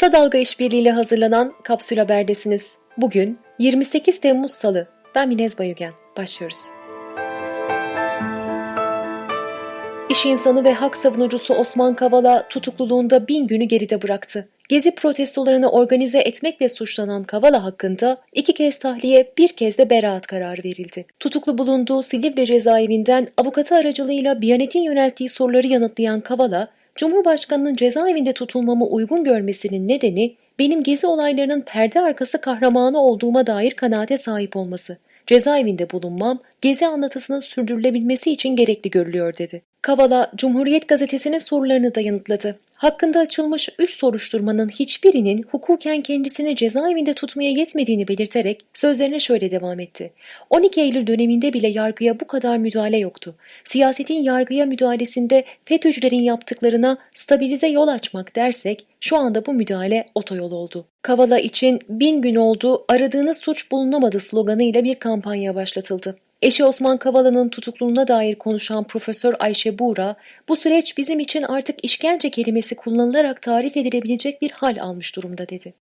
Kısa Dalga İşbirliğiyle hazırlanan Kapsül Haber'desiniz. Bugün 28 Temmuz Salı. Ben Minez Bayügen. Başlıyoruz. İş insanı ve hak savunucusu Osman Kavala tutukluluğunda bin günü geride bıraktı. Gezi protestolarını organize etmekle suçlanan Kavala hakkında iki kez tahliye bir kez de beraat kararı verildi. Tutuklu bulunduğu Silivri cezaevinden avukatı aracılığıyla Biyanet'in yönelttiği soruları yanıtlayan Kavala, Cumhurbaşkanının cezaevinde tutulmamı uygun görmesinin nedeni benim gezi olaylarının perde arkası kahramanı olduğuma dair kanaate sahip olması. Cezaevinde bulunmam gezi anlatısının sürdürülebilmesi için gerekli görülüyor dedi. Kavala, Cumhuriyet gazetesinin sorularını da yanıtladı. Hakkında açılmış üç soruşturmanın hiçbirinin hukuken kendisini cezaevinde tutmaya yetmediğini belirterek sözlerine şöyle devam etti. 12 Eylül döneminde bile yargıya bu kadar müdahale yoktu. Siyasetin yargıya müdahalesinde FETÖ'cülerin yaptıklarına stabilize yol açmak dersek şu anda bu müdahale otoyol oldu. Kavala için bin gün oldu aradığınız suç bulunamadı sloganıyla bir kampanya başlatıldı. Eşi Osman Kavala'nın tutukluluğuna dair konuşan Profesör Ayşe Buğra, bu süreç bizim için artık işkence kelimesi kullanılarak tarif edilebilecek bir hal almış durumda dedi.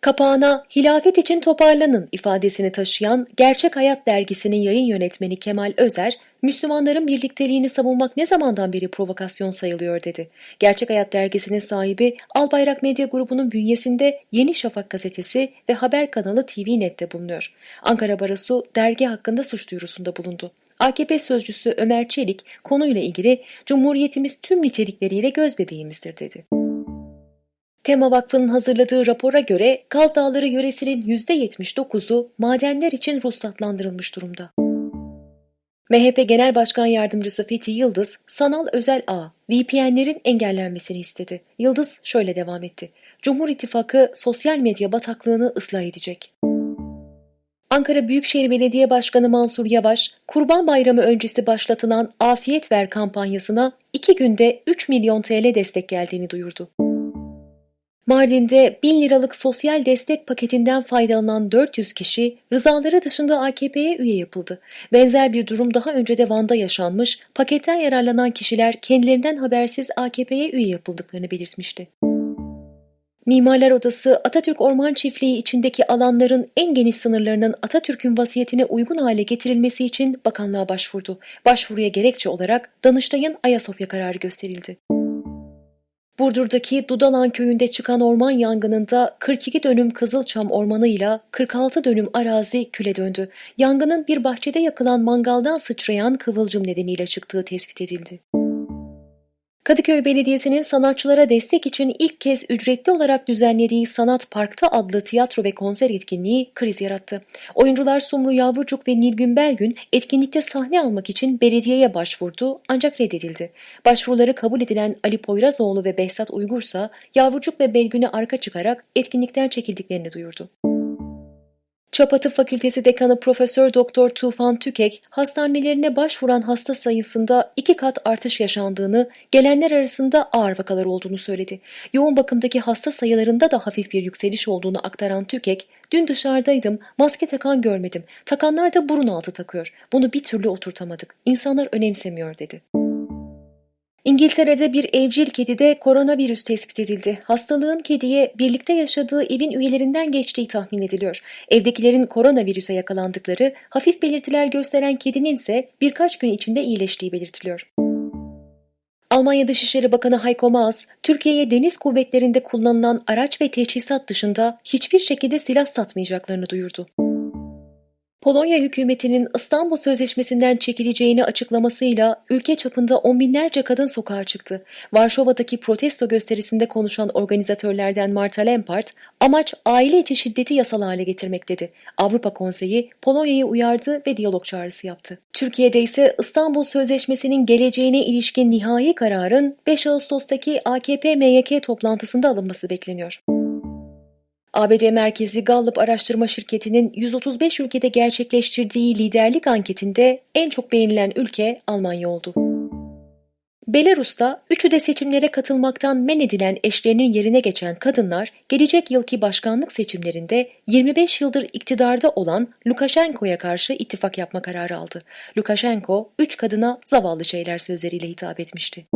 Kapağına hilafet için toparlanın ifadesini taşıyan Gerçek Hayat dergisinin yayın yönetmeni Kemal Özer, Müslümanların birlikteliğini savunmak ne zamandan beri provokasyon sayılıyor dedi. Gerçek Hayat dergisinin sahibi Albayrak Medya grubunun bünyesinde Yeni Şafak gazetesi ve haber kanalı TV Net'te bulunuyor. Ankara Barosu dergi hakkında suç duyurusunda bulundu. AKP sözcüsü Ömer Çelik konuyla ilgili Cumhuriyetimiz tüm nitelikleriyle göz bebeğimizdir dedi. Tema Vakfı'nın hazırladığı rapora göre Kaz Dağları yöresinin %79'u madenler için ruhsatlandırılmış durumda. MHP Genel Başkan Yardımcısı Fethi Yıldız, sanal özel ağ, VPN'lerin engellenmesini istedi. Yıldız şöyle devam etti. Cumhur İttifakı sosyal medya bataklığını ıslah edecek. Ankara Büyükşehir Belediye Başkanı Mansur Yavaş, Kurban Bayramı öncesi başlatılan Afiyet Ver kampanyasına 2 günde 3 milyon TL destek geldiğini duyurdu. Mardin'de 1000 liralık sosyal destek paketinden faydalanan 400 kişi rızaları dışında AKP'ye üye yapıldı. Benzer bir durum daha önce de Van'da yaşanmış, paketten yararlanan kişiler kendilerinden habersiz AKP'ye üye yapıldıklarını belirtmişti. Mimarlar Odası Atatürk Orman Çiftliği içindeki alanların en geniş sınırlarının Atatürk'ün vasiyetine uygun hale getirilmesi için bakanlığa başvurdu. Başvuruya gerekçe olarak Danıştay'ın Ayasofya kararı gösterildi. Burdur'daki Dudalan köyünde çıkan orman yangınında 42 dönüm Kızılçam ormanıyla 46 dönüm arazi küle döndü. Yangının bir bahçede yakılan mangaldan sıçrayan kıvılcım nedeniyle çıktığı tespit edildi. Kadıköy Belediyesi'nin sanatçılara destek için ilk kez ücretli olarak düzenlediği Sanat Park'ta adlı tiyatro ve konser etkinliği kriz yarattı. Oyuncular Sumru Yavrucuk ve Nilgün Belgün etkinlikte sahne almak için belediyeye başvurdu ancak reddedildi. Başvuruları kabul edilen Ali Poyrazoğlu ve Behzat Uygursa Yavrucuk ve Belgün'e arka çıkarak etkinlikten çekildiklerini duyurdu. Çapatı Fakültesi Dekanı Profesör Doktor Tufan Tükek, hastanelerine başvuran hasta sayısında iki kat artış yaşandığını, gelenler arasında ağır vakalar olduğunu söyledi. Yoğun bakımdaki hasta sayılarında da hafif bir yükseliş olduğunu aktaran Tükek, dün dışarıdaydım, maske takan görmedim, takanlar da burun altı takıyor. Bunu bir türlü oturtamadık, insanlar önemsemiyor dedi. İngiltere'de bir evcil kedide koronavirüs tespit edildi. Hastalığın kediye birlikte yaşadığı evin üyelerinden geçtiği tahmin ediliyor. Evdekilerin koronavirüse yakalandıkları, hafif belirtiler gösteren kedinin ise birkaç gün içinde iyileştiği belirtiliyor. Almanya Dışişleri Bakanı Heiko Maas, Türkiye'ye deniz kuvvetlerinde kullanılan araç ve teçhizat dışında hiçbir şekilde silah satmayacaklarını duyurdu. Polonya hükümetinin İstanbul Sözleşmesi'nden çekileceğini açıklamasıyla ülke çapında on binlerce kadın sokağa çıktı. Varşova'daki protesto gösterisinde konuşan organizatörlerden Marta Lempart, amaç aile içi şiddeti yasal hale getirmek dedi. Avrupa Konseyi Polonya'yı uyardı ve diyalog çağrısı yaptı. Türkiye'de ise İstanbul Sözleşmesi'nin geleceğine ilişkin nihai kararın 5 Ağustos'taki AKP-MYK toplantısında alınması bekleniyor. ABD merkezi Gallup araştırma şirketinin 135 ülkede gerçekleştirdiği liderlik anketinde en çok beğenilen ülke Almanya oldu. Belarus'ta üçü de seçimlere katılmaktan men edilen eşlerinin yerine geçen kadınlar gelecek yılki başkanlık seçimlerinde 25 yıldır iktidarda olan Lukashenko'ya karşı ittifak yapma kararı aldı. Lukashenko, üç kadına zavallı şeyler sözleriyle hitap etmişti.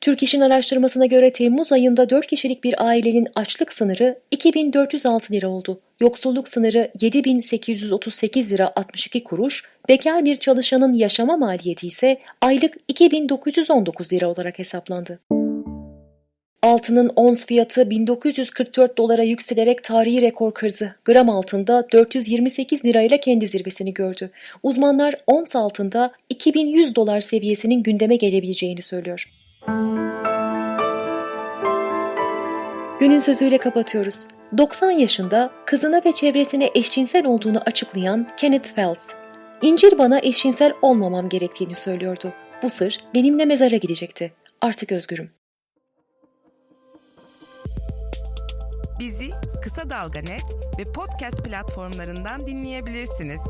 Türk İş'in araştırmasına göre Temmuz ayında 4 kişilik bir ailenin açlık sınırı 2406 lira oldu. Yoksulluk sınırı 7838 lira 62 kuruş, bekar bir çalışanın yaşama maliyeti ise aylık 2919 lira olarak hesaplandı. Altının ons fiyatı 1944 dolara yükselerek tarihi rekor kırdı. Gram altında 428 lirayla kendi zirvesini gördü. Uzmanlar ons altında 2100 dolar seviyesinin gündeme gelebileceğini söylüyor. Günün sözüyle kapatıyoruz. 90 yaşında kızına ve çevresine eşcinsel olduğunu açıklayan Kenneth Fells, İncil bana eşcinsel olmamam gerektiğini söylüyordu. Bu sır benimle mezara gidecekti. Artık özgürüm. Bizi Kısa Dalga Net ve podcast platformlarından dinleyebilirsiniz.